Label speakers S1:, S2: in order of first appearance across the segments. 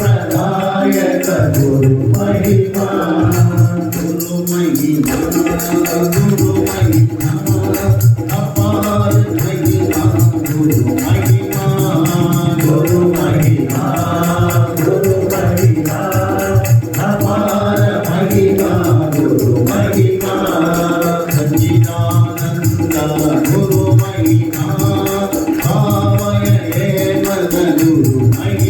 S1: प्रदायक गुरु महिमा गुरु महिमा गुरु महिमा अपार
S2: महिमा गुरु महिमा गुरु महिमा गुरु महिमा अपार
S1: महिमा गुरु महिमा सच्चिदानंद
S2: गुरु महिमा भावय हे
S1: मद गुरु महिमा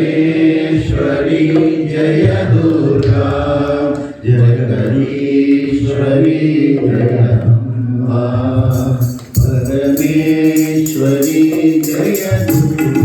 S2: परमेश्वरी जय दुर्गा जगदीश्वरी जय अम्बा
S1: परमेश्वरी जय दुर्गा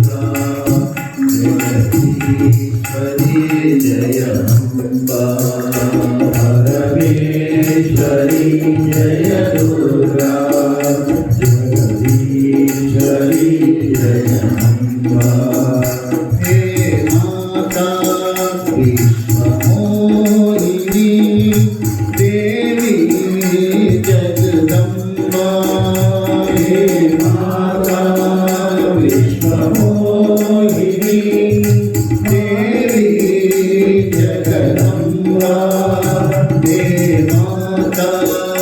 S3: Oh.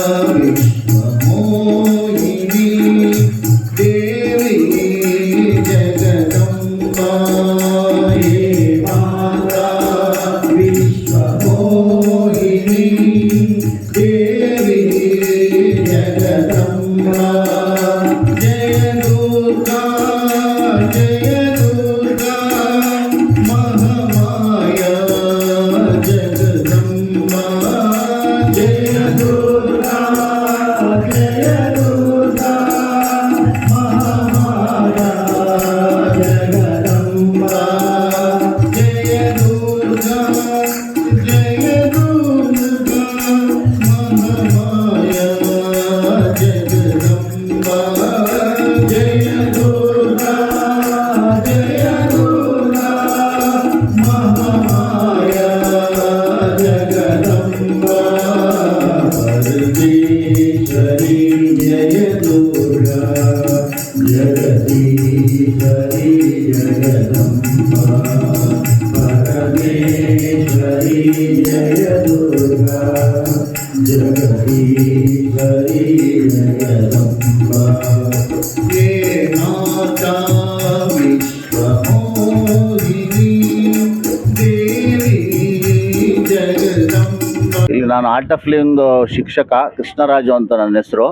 S3: ನಾನು ಆರ್ಟ್ ಆಫ್ ಲಿವಿಂಗ್ ಶಿಕ್ಷಕ, ಕೃಷ್ಣರಾಜು ಅಂತ ನನ್ನ ಹೆಸರು.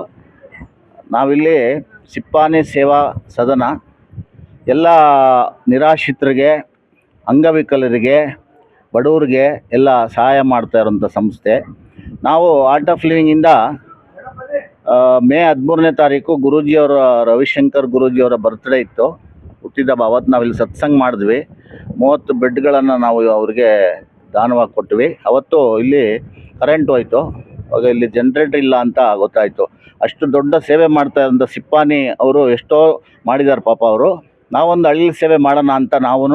S3: ನಾವಿಲ್ಲಿ ಸಿಪ್ಪಾನಿ ಸೇವಾ ಸದನ. ಎಲ್ಲ ನಿರಾಶ್ರಿತರಿಗೆ, ಅಂಗವಿಕಲರಿಗೆ, ಬಡವರಿಗೆ ಎಲ್ಲ ಸಹಾಯ ಮಾಡ್ತಾ ಇರೋಂಥ ಸಂಸ್ಥೆ. ನಾವು ಆರ್ಟ್ ಆಫ್ ಲಿವಿಂಗಿಂದ ಮೇ ಹದಿಮೂರನೇ ತಾರೀಕು ಗುರೂಜಿಯವರ ರವಿಶಂಕರ್ ಗುರೂಜಿಯವರ ಬರ್ತ್ಡೇ ಇತ್ತು. ಹುಟ್ಟಿದ ಅವತ್ತು ನಾವಿಲ್ಲಿ ಸತ್ಸಂಗ ಮಾಡಿದ್ವಿ. ಮೂವತ್ತು ಬೆಡ್ಗಳನ್ನು ನಾವು ಅವರಿಗೆ ದಾನವಾಗಿ ಕೊಟ್ವಿ ಅವತ್ತು ಇಲ್ಲಿ ಕರೆಂಟ್ ಹೋಯ್ತು. ಅವಾಗ ಇಲ್ಲಿ ಜನ್ರೇಟರ್ ಇಲ್ಲ ಅಂತ ಗೊತ್ತಾಯಿತು. ಅಷ್ಟು ದೊಡ್ಡ ಸೇವೆ ಮಾಡ್ತಾ ಇರೋಂಥ ಸಿಪ್ಪಾನಿ ಅವರು ಎಷ್ಟೋ ಮಾಡಿದ್ದಾರೆ ಪಾಪ ಅವರು. ನಾವೊಂದು ಹಳ್ಳಿ ಸೇವೆ ಮಾಡೋಣ ಅಂತ ನಾವು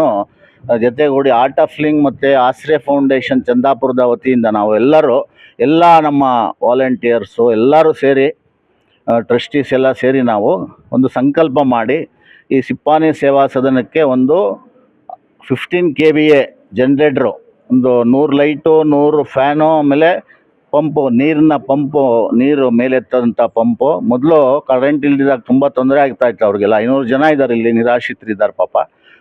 S3: ಜೊತೆಗೂಡಿ ಆರ್ಟ್ ಆಫ್ ಲಿಂಗ್ ಮತ್ತು ಆಶ್ರಯ ಫೌಂಡೇಶನ್ ಚಂದಾಪುರದ ವತಿಯಿಂದ ನಾವು ಎಲ್ಲರೂ, ಎಲ್ಲ ನಮ್ಮ ವಾಲಂಟಿಯರ್ಸು ಎಲ್ಲರೂ ಸೇರಿ ಟ್ರಸ್ಟೀಸ್ ಎಲ್ಲ ಸೇರಿ ನಾವು ಒಂದು ಸಂಕಲ್ಪ ಮಾಡಿ ಈ ಸಿಪ್ಪಾನಿ ಸೇವಾ ಸದನಕ್ಕೆ ಒಂದು fifteen K V A generator ಒಂದು ನೂರು ಲೈಟು, ನೂರು ಫ್ಯಾನು, ಆಮೇಲೆ ಪಂಪು, ನೀರಿನ ಪಂಪು, ನೀರು ಮೇಲೆತ್ತಂಥ ಪಂಪು. ಮೊದಲು ಕರೆಂಟ್ ಇಲ್ದಿದಾಗ ತುಂಬ ತೊಂದರೆ ಆಗ್ತಾ ಇತ್ತು ಅವ್ರಿಗೆಲ್ಲ. ಐನೂರು ಜನ ಇದ್ದಾರೆ ಇಲ್ಲಿ ನಿರಾಶ್ರಿತರು ಇದ್ದಾರೆ ಪಾಪ.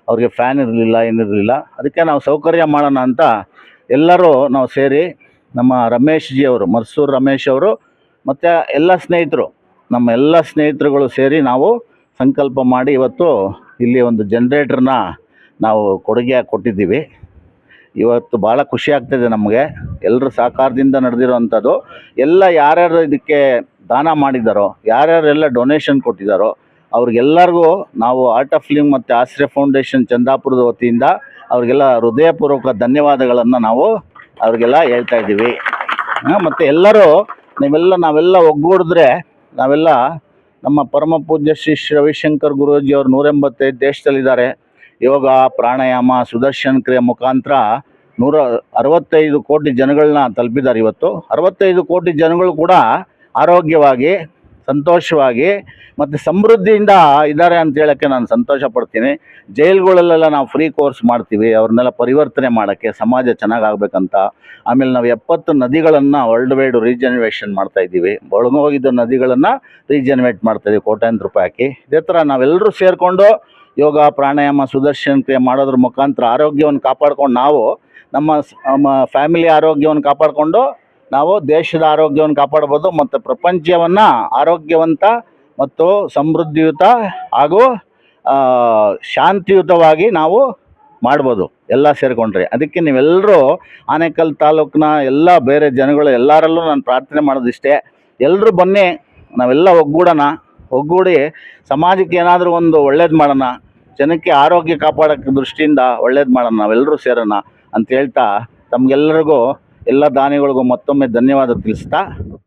S3: ಅವ್ರಿಗೆ ಫ್ಯಾನ್ ಇರಲಿಲ್ಲ, ಏನಿರಲಿಲ್ಲ. ಅದಕ್ಕೆ ನಾವು ಸೌಕರ್ಯ ಮಾಡೋಣ ಅಂತ ಎಲ್ಲರೂ ನಾವು ಸೇರಿ ನಮ್ಮ ರಮೇಶ್ ಜಿ ಅವರು, ಮರ್ಸೂರು ರಮೇಶ್ ಅವರು, ಮತ್ತು ಎಲ್ಲ ಸ್ನೇಹಿತರು, ನಮ್ಮ ಎಲ್ಲ ಸ್ನೇಹಿತರುಗಳು ಸೇರಿ ನಾವು ಸಂಕಲ್ಪ ಮಾಡಿ ಇವತ್ತು ಇಲ್ಲಿ ಒಂದು ಜನ್ರೇಟ್ರನ್ನ ನಾವು ಕೊಡುಗೆ ಕೊಟ್ಟಿದ್ದೀವಿ. ಇವತ್ತು ಭಾಳ ಖುಷಿ ಆಗ್ತಿದೆ ನಮಗೆ. ಎಲ್ಲರ ಸಹಕಾರದಿಂದ ನಡೆದಿರೋವಂಥದ್ದು. ಎಲ್ಲ ಯಾರ್ಯಾರು ಇದಕ್ಕೆ ದಾನ ಮಾಡಿದ್ದಾರೋ ಯಾರ್ಯಾರೆಲ್ಲ ಡೊನೇಷನ್ ಕೊಟ್ಟಿದ್ದಾರೋ ಅವ್ರಿಗೆಲ್ಲರಿಗೂ ನಾವು ಆರ್ಟ್ ಆಫ್ ಲಿವಿಂಗ್ ಮತ್ತು ಆಶ್ರಯ ಫೌಂಡೇಶನ್ ಚಂದಾಪುರದ ವತಿಯಿಂದ ಅವ್ರಿಗೆಲ್ಲ ಹೃದಯಪೂರ್ವಕ ಧನ್ಯವಾದಗಳನ್ನು ನಾವು ಅವ್ರಿಗೆಲ್ಲ ಹೇಳ್ತಾ ಇದ್ದೀವಿ. ಮತ್ತು ಎಲ್ಲರೂ ನೀವೆಲ್ಲ, ನಾವೆಲ್ಲ ಒಗ್ಗೂಡಿದ್ರೆ ನಾವೆಲ್ಲ ನಮ್ಮ ಪರಮ ಪೂಜ್ಯ ಶ್ರೀ ರವಿಶಂಕರ್ ಗುರೂಜಿ ಅವರು ನೂರೆಂಬತ್ತೈದು ದೇಶದಲ್ಲಿದ್ದಾರೆ. ಯೋಗ, ಪ್ರಾಣಾಯಾಮ, ಸುದರ್ಶನ್ ಕ್ರಿಯೆ ಮುಖಾಂತರ ನೂರ ಅರವತ್ತೈದು ಕೋಟಿ ಜನಗಳನ್ನ ತಲುಪಿದ್ದಾರೆ ಇವತ್ತು. ಅರವತ್ತೈದು ಕೋಟಿ ಜನಗಳು ಕೂಡ ಆರೋಗ್ಯವಾಗಿ, ಸಂತೋಷವಾಗಿ ಮತ್ತು ಸಮೃದ್ಧಿಯಿಂದ ಇದ್ದಾರೆ ಅಂತ ಹೇಳೋಕ್ಕೆ ನಾನು ಸಂತೋಷ ಪಡ್ತೀನಿ. ಜೈಲುಗಳಲ್ಲೆಲ್ಲ ನಾವು ಫ್ರೀ ಕೋರ್ಸ್ ಮಾಡ್ತೀವಿ, ಅವ್ರನ್ನೆಲ್ಲ ಪರಿವರ್ತನೆ ಮಾಡೋಕ್ಕೆ, ಸಮಾಜ ಚೆನ್ನಾಗಾಗಬೇಕಂತ. ಆಮೇಲೆ ನಾವು ಎಪ್ಪತ್ತು ನದಿಗಳನ್ನು ವರ್ಲ್ಡ್ ವೈಡ್ ರೀಜನರೇಷನ್ ಮಾಡ್ತಾ ಇದ್ದೀವಿ. ಒಳಗೋಗಿದ್ದ ನದಿಗಳನ್ನು ರೀಜನರೇಟ್ ಮಾಡ್ತಾಯಿದ್ದೀವಿ ಕೋಟ್ಯಾಂತ ಕೋಟ್ಯಾಂತರ ರೂಪಾಯಿ ಹಾಕಿ. ಇದೇ ಥರ ನಾವೆಲ್ಲರೂ ಸೇರಿಕೊಂಡು ಯೋಗ, ಪ್ರಾಣಾಯಾಮ, ಸುದರ್ಶನ ಕ್ರಿಯೆ ಮಾಡೋದ್ರ ಮುಖಾಂತರ ಆರೋಗ್ಯವನ್ನು ಕಾಪಾಡ್ಕೊಂಡು ನಾವು ನಮ್ಮ ಫ್ಯಾಮಿಲಿ ಆರೋಗ್ಯವನ್ನು ಕಾಪಾಡಿಕೊಂಡು ನಾವು ದೇಶದ ಆರೋಗ್ಯವನ್ನು ಕಾಪಾಡ್ಬೋದು ಮತ್ತು ಪ್ರಪಂಚವನ್ನು ಆರೋಗ್ಯವಂತ ಮತ್ತು ಸಮೃದ್ಧಿಯುತ ಹಾಗೂ ಶಾಂತಿಯುತವಾಗಿ ನಾವು ಮಾಡ್ಬೋದು. ಎಲ್ಲ ಸೇರಿಕೊಂಡ್ರೆ. ಅದಕ್ಕೆ ನೀವೆಲ್ಲರೂ ಆನೇಕಲ್ ತಾಲೂಕಿನ ಎಲ್ಲ ಬೇರೆ ಜನಗಳು ಎಲ್ಲರಲ್ಲೂ ನಾನು ಪ್ರಾರ್ಥನೆ ಮಾಡೋದಿಷ್ಟೇ ಎಲ್ಲರೂ ಬನ್ನಿ, ನಾವೆಲ್ಲ ಒಗ್ಗೂಡೋಣ. ಒಗ್ಗೂಡಿ ಸಮಾಜಕ್ಕೆ ಏನಾದರೂ ಒಂದು ಒಳ್ಳೇದು ಮಾಡೋಣ. ಜನಕ್ಕೆ ಆರೋಗ್ಯ ಕಾಪಾಡೋಕ್ಕೆ ದೃಷ್ಟಿಯಿಂದ ಒಳ್ಳೇದು ಮಾಡೋಣ ನಾವೆಲ್ಲರೂ ಸೇರೋಣ ಅಂತ ಹೇಳ್ತಾ ತಮಗೆಲ್ಲರಿಗೂ ಎಲ್ಲ ದಾನಿಗಳಿಗೂ ಮತ್ತೊಮ್ಮೆ ಧನ್ಯವಾದ ತಿಳಿಸ್ತಾ